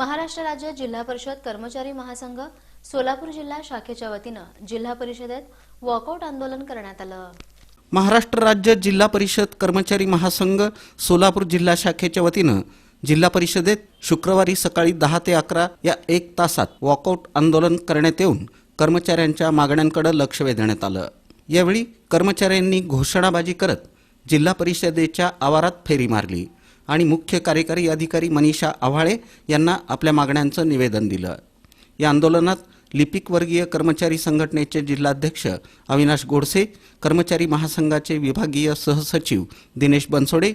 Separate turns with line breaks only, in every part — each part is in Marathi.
महाराष्ट्र राज्य जिल्हा परिषद कर्मचारी महासंघ सोलापूर जिल्हा शाखेच्या वतीनं जिल्हा परिषदेत वॉकआउट आंदोलन करण्यात आलं.
महाराष्ट्र राज्य जिल्हा परिषद कर्मचारी महासंघ सोलापूर जिल्हा शाखेच्या वतीनं जिल्हा परिषदेत शुक्रवारी सकाळी दहा ते अकरा या एक तासात वॉकआउट आंदोलन करण्यात येऊन कर्मचाऱ्यांच्या मागण्यांकडे लक्ष वेधण्यात आलं. यावेळी कर्मचाऱ्यांनी घोषणाबाजी करत जिल्हा परिषदेच्या आवारात फेरी मारली. आणि मुख्य कार्यकारी अधिकारी मनीषा आव्हाळे यांना आपल्या मागण्यांचं निवेदन दिलं. या आंदोलनात लिपिक वर्गीय कर्मचारी संघटनेचे जिल्हाध्यक्ष अविनाश गोडसे कर्मचारी महासंघाचे विभागीय सहसचिव दिनेश बनसोडे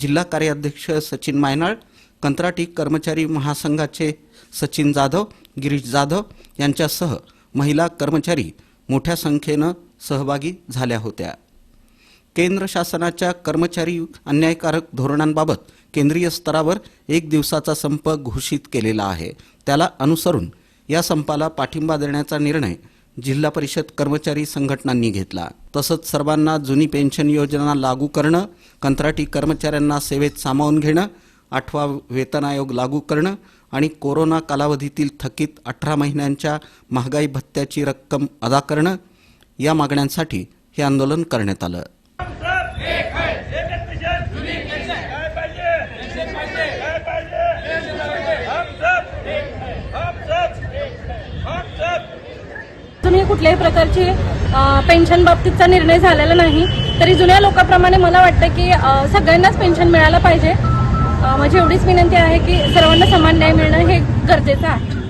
जिल्हा कार्याध्यक्ष सचिन मायनाळ कंत्राटी कर्मचारी महासंघाचे सचिन जाधव गिरीश जाधव यांच्यासह महिला कर्मचारी मोठ्या संख्येनं सहभागी झाल्या होत्या. केंद्र शासनाच्या कर्मचारी अन्यायकारक धोरणांबाबत केंद्रीय स्तरावर एक दिवसाचा संप घोषित केलेला आहे. त्याला अनुसरून या संपाला पाठिंबा देण्याचा निर्णय जिल्हा परिषद कर्मचारी संघटनांनी घेतला. तसंच सर्वांना जुनी पेन्शन योजना लागू करणं कंत्राटी कर्मचाऱ्यांना सेवेत सामावून घेणं आठवा वेतन आयोग लागू करणं आणि कोरोना कालावधीतील थकीत अठरा महिन्यांच्या महागाई भत्त्याची रक्कम अदा करणं या मागण्यांसाठी हे आंदोलन करण्यात आलं.
अजूनही कुठल्याही प्रकारची पेन्शन बाबतीतचा निर्णय झालेला नाही. तरी जुन्या लोकांप्रमाणे मला वाटतं की सगळ्यांनाच पेन्शन मिळायला पाहिजे. माझी एवढीच विनंती आहे की सर्वांना समान न्याय मिळणं हे गरजेचं आहे.